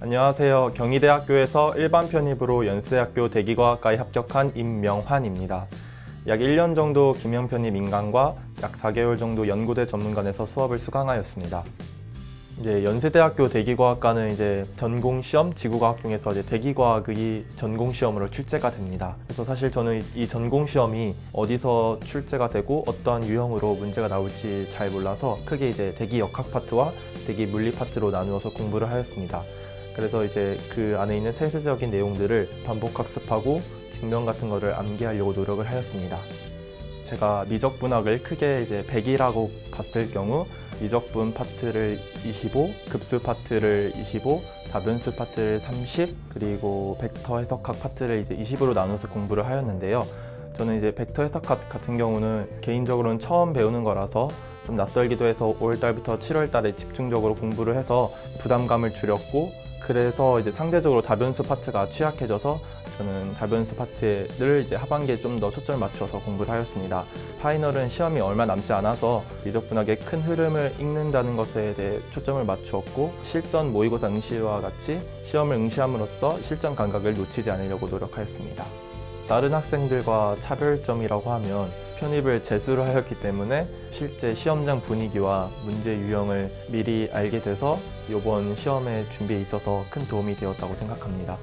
안녕하세요. 경희대학교에서 일반 편입으로 연세대학교 대기과학과에 합격한 임명환입니다. 약 1년 정도 김영 편입 인강과 약 4개월 정도 연구대 전문관에서 수업을 수강하였습니다. 이제 연세대학교 대기과학과는 이제 전공 시험 지구과학 중에서 이제 대기과학의 전공 시험으로 출제가 됩니다. 그래서 사실 저는 이- 이 전공 시험이 어디서 출제가 되고 어떠한 유형으로 문제가 나올지 잘 몰라서 크게 이제 대기 역학 파트와 대기 물리 파트로 나누어서 공부를 하였습니다. 그래서 이제 그 안에 있는 세세적인 내용들을 반복 학습하고 증명 같은 거를 암기하려고 노력을 하였습니다. 제가 미적분학을 크게 이제 100이라고 봤을 경우 미적분 파트를 25, 급수 파트를 25, 다변수 파트를 30, 그리고 벡터 해석학 파트를 이제 20으로 나눠서 공부를 하였는데요. 저는 이제 벡터 해석학 같은 경우는 개인적으로는 처음 배우는 거라서 좀 낯설기도 해서 5월달부터 7월달에 집중적으로 공부를 해서 부담감을 줄였고 그래서 이제 상대적으로 다변수 파트가 취약해져서 저는 다변수 파트를 이제 하반기에 좀 더 초점을 맞춰서 공부를 하였습니다. 파이널은 시험이 얼마 남지 않아서 미적분학의 큰 흐름을 읽는다는 것에 대해 초점을 맞추었고 실전 모의고사 응시와 같이 시험을 응시함으로써 실전 감각을 놓치지 않으려고 노력하였습니다. 다른 학생들과 차별점이라고 하면 편입을 재수로 하였기 때문에 실제 시험장 분위기와 문제 유형을 미리 알게 돼서 이번 시험의 준비에 있어서 큰 도움이 되었다고 생각합니다.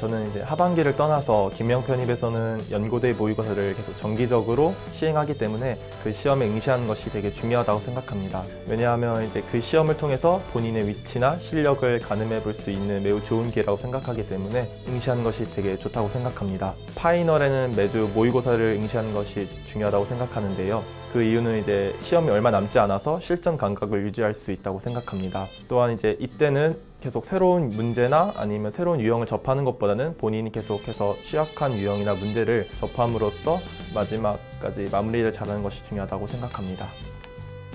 저는 이제 하반기를 떠나서 김영 편입에서는 연고대 모의고사를 계속 정기적으로 시행하기 때문에 그 시험에 응시하는 것이 되게 중요하다고 생각합니다. 왜냐하면 이제 그 시험을 통해서 본인의 위치나 실력을 가늠해 볼 수 있는 매우 좋은 기회라고 생각하기 때문에 응시하는 것이 되게 좋다고 생각합니다. 파이널에는 매주 모의고사를 응시하는 것이 중요하다고 생각하는데요. 그 이유는 이제 시험이 얼마 남지 않아서 실전 감각을 유지할 수 있다고 생각합니다. 또한 이제 이때는 계속 새로운 문제나 아니면 새로운 유형을 접하는 것보다는 본인이 계속해서 취약한 유형이나 문제를 접함으로써 마지막까지 마무리를 잘하는 것이 중요하다고 생각합니다.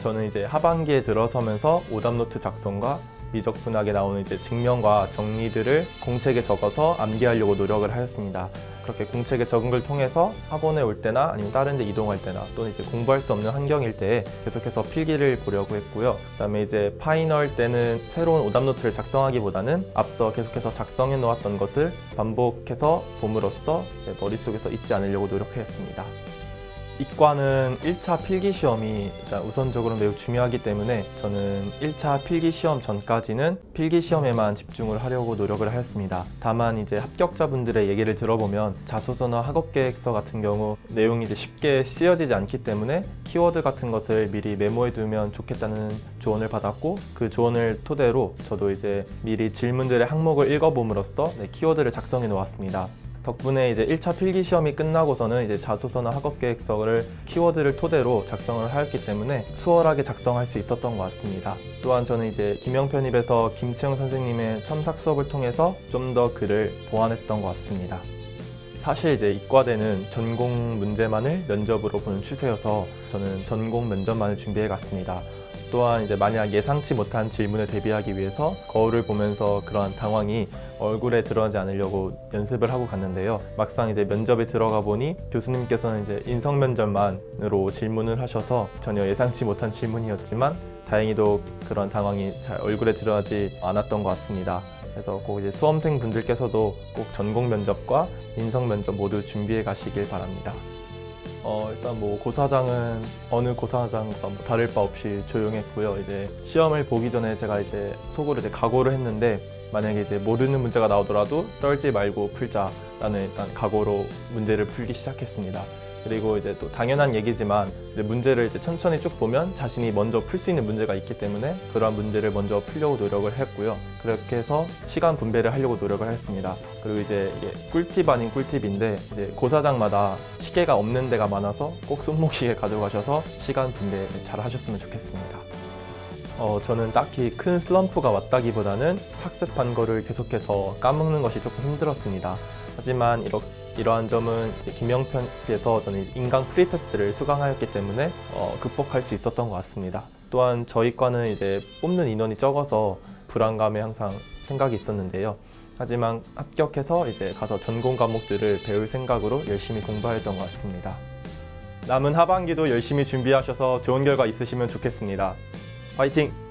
저는 이제 하반기에 들어서면서 오답노트 작성과 미적분학에 나오는 이제 증명과 정리들을 공책에 적어서 암기하려고 노력을 하였습니다. 그렇게 공책에 걸 통해서 학원에 올 때나 아니면 다른 데 이동할 때나 또는 이제 공부할 수 없는 환경일 때 계속해서 필기를 보려고 했고요. 그다음에 이제 파이널 때는 새로운 오답 노트를 작성하기보다는 앞서 계속해서 작성해 놓았던 것을 반복해서 봄으로써 내 머릿속에서 잊지 않으려고 노력했습니다. 이과는 1차 필기 시험이 우선적으로 매우 중요하기 때문에 저는 1차 필기 시험 전까지는 필기 시험에만 집중을 하려고 노력을 하였습니다. 다만 이제 합격자분들의 얘기를 들어보면 자소서나 학업 계획서 같은 경우 내용이 이제 쉽게 쓰여지지 않기 때문에 키워드 같은 것을 미리 메모해 두면 좋겠다는 조언을 받았고 그 조언을 토대로 저도 이제 미리 질문들의 항목을 읽어봄으로써 네, 키워드를 작성해 놓았습니다. 덕분에 이제 1차 필기 시험이 끝나고서는 이제 자소서나 학업 계획서를 키워드를 토대로 작성을 하였기 때문에 수월하게 작성할 수 있었던 것 같습니다. 또한 저는 이제 김영 편입에서 김채영 선생님의 첨삭 수업을 통해서 좀 더 글을 보완했던 것 같습니다. 사실 이제 이과대는 전공 문제만을 면접으로 보는 추세여서 저는 전공 면접만을 준비해 갔습니다. 또한 이제 만약 예상치 못한 질문에 대비하기 위해서 거울을 보면서 그러한 당황이 얼굴에 드러나지 않으려고 연습을 하고 갔는데요. 막상 이제 면접에 들어가 보니 교수님께서는 이제 인성 면접만으로 질문을 하셔서 전혀 예상치 못한 질문이었지만 다행히도 그런 당황이 잘 얼굴에 드러나지 않았던 것 같습니다. 그래서 꼭 이제 수험생 분들께서도 꼭 전공 면접과 인성 면접 모두 준비해 가시길 바랍니다. 어, 일단 뭐 고사장은 어느 고사장과 뭐 다를 바 없이 조용했고요. 이제 시험을 보기 전에 제가 이제 속으로 이제 각오를 했는데 만약에 이제 모르는 문제가 나오더라도 떨지 말고 풀자라는 일단 각오로 문제를 풀기 시작했습니다. 그리고 이제 또 당연한 얘기지만 이제 문제를 이제 천천히 쭉 보면 자신이 먼저 풀 수 있는 문제가 있기 때문에 그러한 문제를 먼저 풀려고 노력을 했고요. 그렇게 해서 시간 분배를 하려고 노력을 했습니다. 그리고 이제 꿀팁 아닌 꿀팁인데 이제 고사장마다 시계가 없는 데가 많아서 꼭 손목시계 가져가셔서 시간 분배 잘 하셨으면 좋겠습니다. 어, 저는 딱히 큰 슬럼프가 왔다기보다는 학습한 거를 계속해서 까먹는 것이 조금 힘들었습니다. 하지만 이러, 이러한 점은 김영편께서 저는 인강 프리패스를 수강하였기 때문에 어, 극복할 수 있었던 것 같습니다. 또한 저희 과는 이제 뽑는 인원이 적어서 불안감에 항상 생각이 있었는데요. 하지만 합격해서 이제 가서 전공 과목들을 배울 생각으로 열심히 공부하였던 것 같습니다. 남은 하반기도 열심히 준비하셔서 좋은 결과 있으시면 좋겠습니다. 화이팅!